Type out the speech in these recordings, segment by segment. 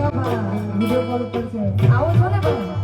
Hakabhai video call ઉપર છે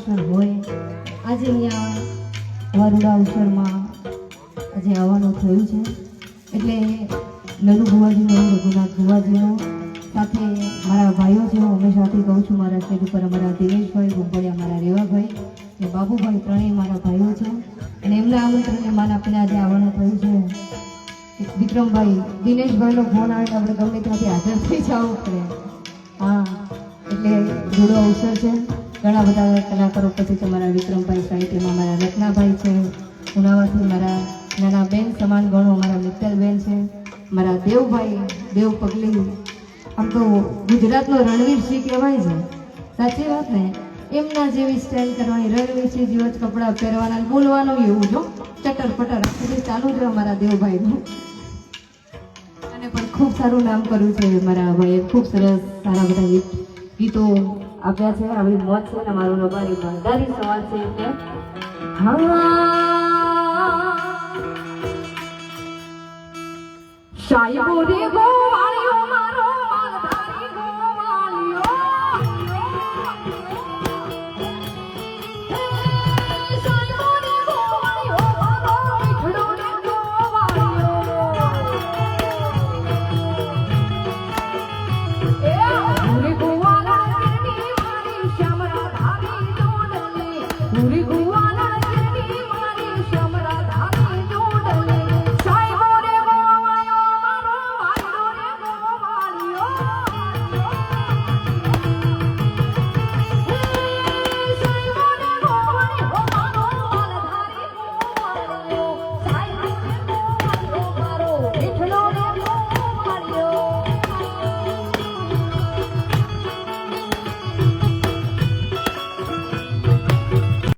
અવસર હોય. આજે અહીંયા વારુડા અવસરમાં આજે આવવાનું થયું છે. એટલે લલુ ભુવાજીનો રઘુનાથ ભુવાજીનો સાથે મારા ભાઈઓ છે, હું હંમેશાથી કહું છું, મારા સ્ટેજ ઉપર અમારા દિનેશભાઈ ગુંબળિયા મારા રેવાભાઈ એ બાબુભાઈ ત્રણેય મારા ભાઈઓ છે. અને એમના આમંત્રણને માન આપીને આજે આવવાનું થયું છે. વિક્રમભાઈ, દિનેશભાઈનો ફોન આવે આપણે ગમે ત્યાંથી હાજર થઈ જવું હા, એટલે જુદો અવસર છે. ઘણા બધા કલાકારો પછી તમારા વિક્રમભાઈ સાહિત્યમાં મારા રત્નાભાઈ છે, ઉનાવાથી મારા નાના બેન સમાન ગણો મારા મિત્તલબેન છે મારા દેવભાઈ, દેવ પગલી. આમ તો ગુજરાતનો રણવીર સિંહ કહેવાય છે. સાચી વાત ને? એમના જેવી સ્ટાઇલ કરવાની રણવીર સિંહ જેવા જ કપડાં પહેરવાના બોલવાનું એવું જો ચટર પટર આખું જે ચાલુ છે મારા દેવભાઈનું. અને પણ ખૂબ સારું નામ કર્યું છે મારા ભાઈએ. ખૂબ સરસ સારા બધા ગીત ગીતો આપ્યા છે આવી મોજ છે ને મારું રબારી ભંડારી સવાલ છે એટલે હા સાહેબો રે ગોવાળિયો મારો